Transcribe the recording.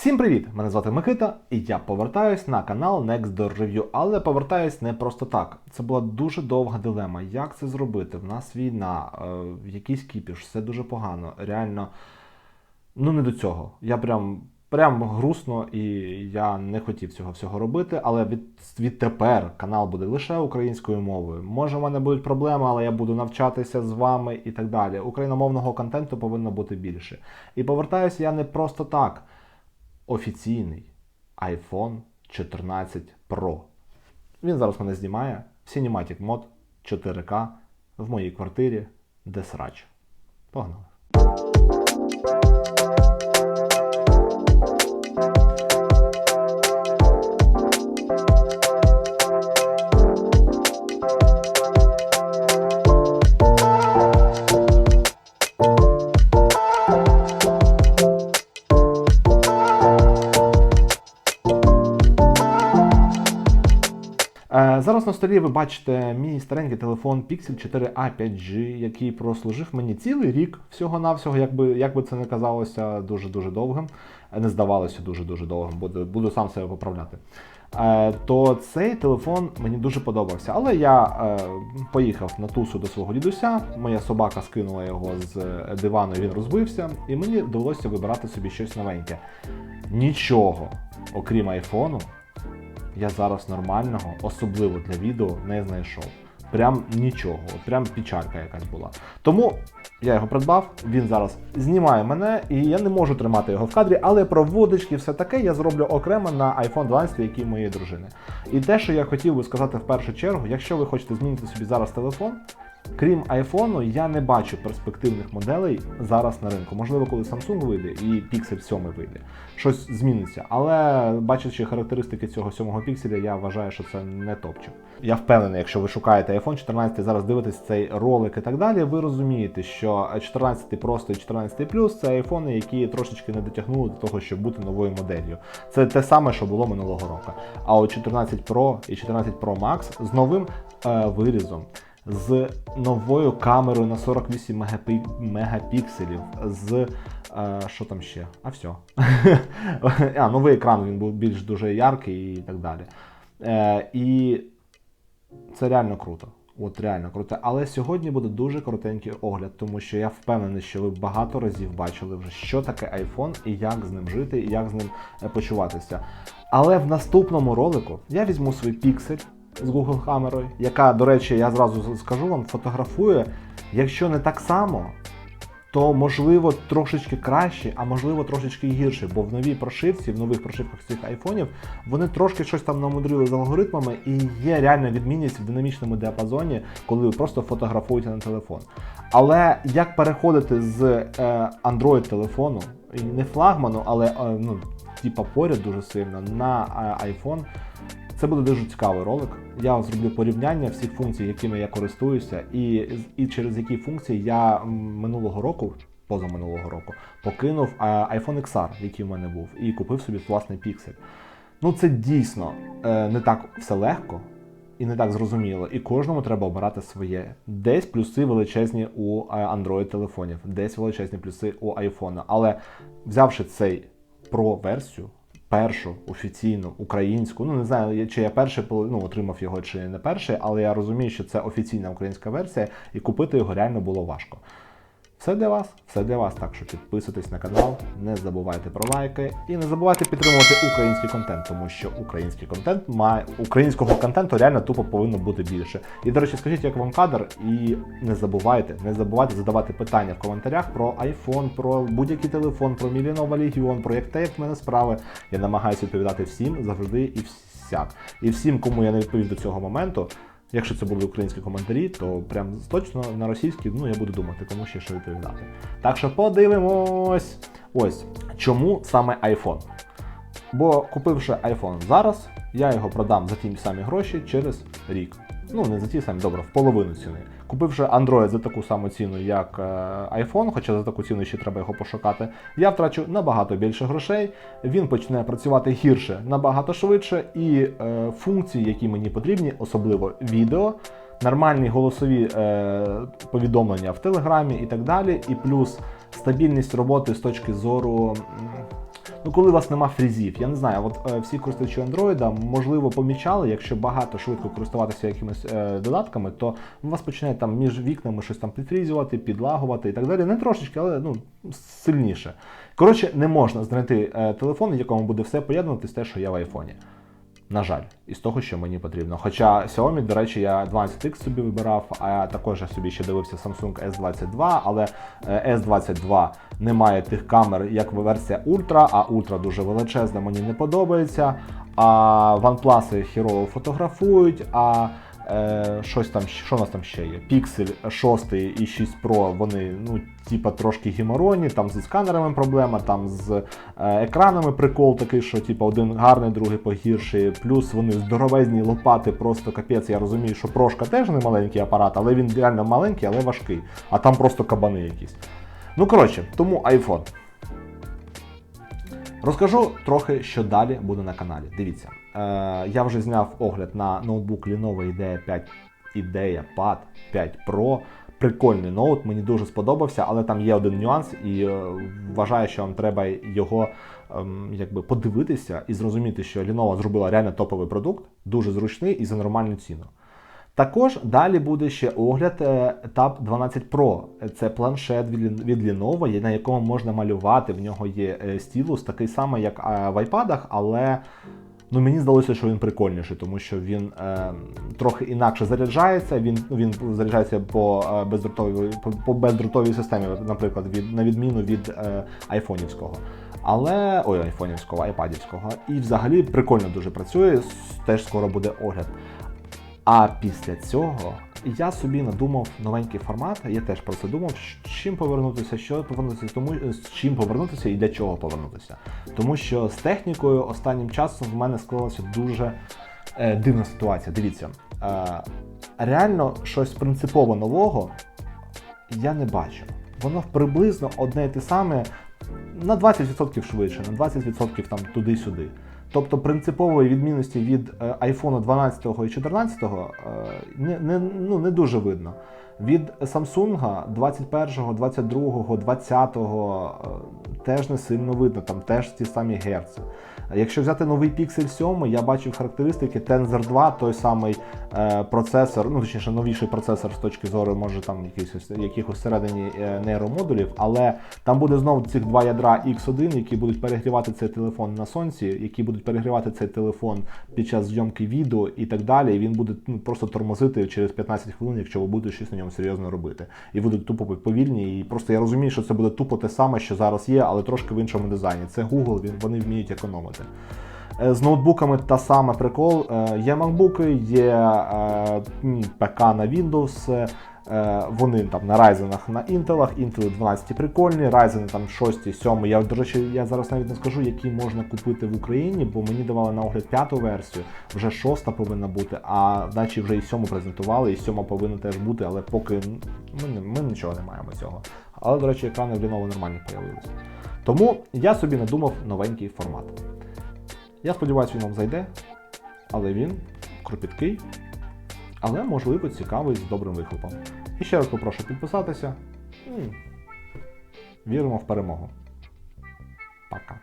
Всім привіт! Мене звати Микита, і я повертаюсь на канал Next Door Review, але повертаюсь не просто так. Це була дуже довга дилема. Як це зробити? В нас війна, е, якийсь кіпіш, все дуже погано. Реально, ну не до цього. Я прям. Прям грустно, і я не хотів цього всього робити, але від, відтепер канал буде лише українською мовою. Може, в мене будуть проблеми, але я буду навчатися з вами і так далі. Україномовного контенту повинно бути більше. І повертаюся я не просто так офіційний iPhone 14 Pro. Він зараз мене знімає в Cinematic Mod 4K в моїй квартирі, де срач. Погнали. Зараз на столі ви бачите мій старенький телефон Pixel 4a 5G, який прослужив мені цілий рік всього-навсього, як би, це не казалося дуже-дуже довгим, не здавалося дуже-дуже довгим, буду, буду сам себе поправляти. Е, То цей телефон мені дуже подобався. Але я е, поїхав на тусу до свого дідуся, моя собака скинула його з дивану, він розбився, і мені довелося вибирати собі щось новеньке. Нічого, окрім айфону, я зараз нормального, особливо для відео, не знайшов. Прям нічого, прям печалька якась була. Тому я його придбав, він зараз знімає мене, і я не можу тримати його в кадрі, але про водички все таке я зроблю окремо на iPhone 12, який моєї дружини. І те, що я хотів би сказати в першу чергу, якщо ви хочете змінити собі зараз телефон, крім айфону, я не бачу перспективних моделей зараз на ринку. Можливо, коли Samsung вийде і Pixel 7 вийде, щось зміниться. Але бачачи характеристики цього сьомого пікселя, я вважаю, що це не топчик. Я впевнений, якщо ви шукаєте iPhone 14, зараз дивитесь цей ролик і так далі, ви розумієте, що 14 просто і 14 Plus це айфони, які трошечки не дотягнули до того, щоб бути новою моделлю. Це те саме, що було минулого року. А от 14 Pro і 14 Pro Max з новим е, вирізом. З новою камерою на 48 мегапі- мегапікселів, з е, що там ще? А все. а, новий екран він був більш дуже яркий і так далі. Е, і це реально круто. От реально круто. Але сьогодні буде дуже коротенький огляд, тому що я впевнений, що ви багато разів бачили вже, що таке iPhone і як з ним жити, і як з ним е, почуватися. Але в наступному ролику я візьму свій піксель з Google камерою, яка, до речі, я зразу скажу вам, фотографує, якщо не так само, то можливо трошечки краще, а можливо трошечки гірше, бо в новій прошивці, в нових прошивках цих айфонів, вони трошки щось там намудрили з алгоритмами, і є реальна відмінність в динамічному діапазоні, коли ви просто фотографуєте на телефон. Але як переходити з е, Android телефону, не флагману, але е, ну, типа поряд дуже сильно на е, iPhone, це буде дуже цікавий ролик. Я зроблю порівняння всіх функцій, якими я користуюся, і, і через які функції я минулого року, позаминулого року, покинув iPhone XR, який в мене був, і купив собі власний піксель. Ну це дійсно е, не так все легко і не так зрозуміло. І кожному треба обирати своє. Десь плюси величезні у е, Android телефонів, десь величезні плюси у iPhone. Але взявши цей Pro версію, першу офіційну українську. Ну не знаю, чи я перший ну, отримав його, чи не перший, але я розумію, що це офіційна українська версія, і купити його реально було важко. Все для вас, все для вас. Так що підписуйтесь на канал, не забувайте про лайки і не забувайте підтримувати український контент, тому що український контент має українського контенту реально тупо повинно бути більше. І до речі, скажіть, як вам кадр, і не забувайте, не забувайте задавати питання в коментарях про iPhone, про будь-який телефон, про Мілінова Легіон, про як те, як в мене справи. Я намагаюся відповідати всім завжди і всяк. І всім, кому я не відповів до цього моменту. Якщо це були українські коментарі, то прям точно на російській, ну я буду думати, кому ще що відповідати. Так що подивимось. Ось чому саме iPhone. Бо купивши iPhone зараз, я його продам за ті самі гроші через рік. Ну, не за ті самі, добре, в половину ціни. Купивши Android за таку саму ціну, як е, iPhone, хоча за таку ціну ще треба його пошукати, я втрачу набагато більше грошей. Він почне працювати гірше набагато швидше, і е, функції, які мені потрібні, особливо відео, нормальні голосові е, повідомлення в Телеграмі і так далі, і плюс стабільність роботи з точки зору. Ну, коли у вас нема фрізів, я не знаю, от е, всі користувачі Android, можливо, помічали, якщо багато швидко користуватися якимись е, додатками, то у вас починає там між вікнами щось там підфрізувати, підлагувати і так далі. Не трошечки, але ну, сильніше. Коротше, не можна знайти е, телефон, в якому буде все поєднуватись те, що є в айфоні. На жаль, із того, що мені потрібно. Хоча Xiaomi, до речі, я 12X собі вибирав, а також я собі ще дивився Samsung S22, але е, S22 не має тих камер, як версія Ultra, а Ultra дуже величезна, мені не подобається. А OnePlus хірово фотографують, а щось там, що у нас там ще є? Pixel 6 і 6 Pro, вони, ну, типа, трошки геморронні, там зі сканерами проблема, там з е, екранами прикол такий, що типа один гарний, другий погірший. Плюс вони здоровезні лопати, просто капець. Я розумію, що прошка теж не маленький апарат, але він реально маленький, але важкий. А там просто кабани якісь. Ну, коротше, тому iPhone. Розкажу трохи, що далі буде на каналі. Дивіться, е, я вже зняв огляд на ноутбук Lenovo IDEA 5 IDEA Pad 5 Pro. Прикольний ноут, мені дуже сподобався, але там є один нюанс, і е, вважаю, що вам треба його ем, якби подивитися і зрозуміти, що Lenovo зробила реально топовий продукт, дуже зручний і за нормальну ціну. Також далі буде ще огляд е, Tab 12 Pro. Це планшет від, Lenovo, на якому можна малювати. В нього є е, стілус, такий самий, як е, в iPad, але ну, мені здалося, що він прикольніший, тому що він е, трохи інакше заряджається. Він, ну, він заряджається по, е, бездротовій, по, по бездротовій системі, наприклад, від, на відміну від е, айфонівського. Але ой, айфонівського, айпадівського. І взагалі прикольно дуже працює. Теж скоро буде огляд. А після цього я собі надумав новенький формат. Я теж про це думав, з чим повернутися, що повернутися, тому з чим повернутися і для чого повернутися. Тому що з технікою останнім часом в мене склалася дуже е, дивна ситуація. Дивіться, е, реально щось принципово нового я не бачу. Воно приблизно одне і те саме на 20% швидше, на 20% там туди-сюди. Тобто принципової відмінності від е, iPhone 12 і 14 е, не, не, ну, не дуже видно. Від Samsung 21, 22, 20 е, теж не сильно видно, там теж ті самі герци. Якщо взяти новий Pixel 7, я бачив характеристики Tensor 2, той самий е, процесор, ну точніше новіший процесор з точки зору, може там якихось, якихось всередині е, нейромодулів, але там буде знову цих два ядра X1, які будуть перегрівати цей телефон на сонці, які будуть перегрівати цей телефон під час зйомки відео і так далі. І він буде ну, просто тормозити через 15 хвилин, якщо ви будете щось на ньому серйозно робити. І будуть тупо повільні. І просто я розумію, що це буде тупо те саме, що зараз є, але трошки в іншому дизайні. Це Google, він, вони вміють економити. Е, З ноутбуками та саме прикол. Е, Є макбуки, є е, ПК на Windows. Вони там на Ryzen, на Intel, Intel 12 прикольні, Ryzen там 6, 7. Я, до речі, я зараз навіть не скажу, які можна купити в Україні, бо мені давали на огляд п'яту версію, вже шоста повинна бути, а наче вже і сьому презентували, і сьома повинна теж бути, але поки ми, ми нічого не маємо цього. Але, до речі, екрани в Lenovo нормальні з'явилися. Тому я собі надумав новенький формат. Я сподіваюся, він вам зайде, але він кропіткий, але можливо цікавий з добрим вихлопом. І ще раз попрошу підписатися. Віримо в перемогу. Пока.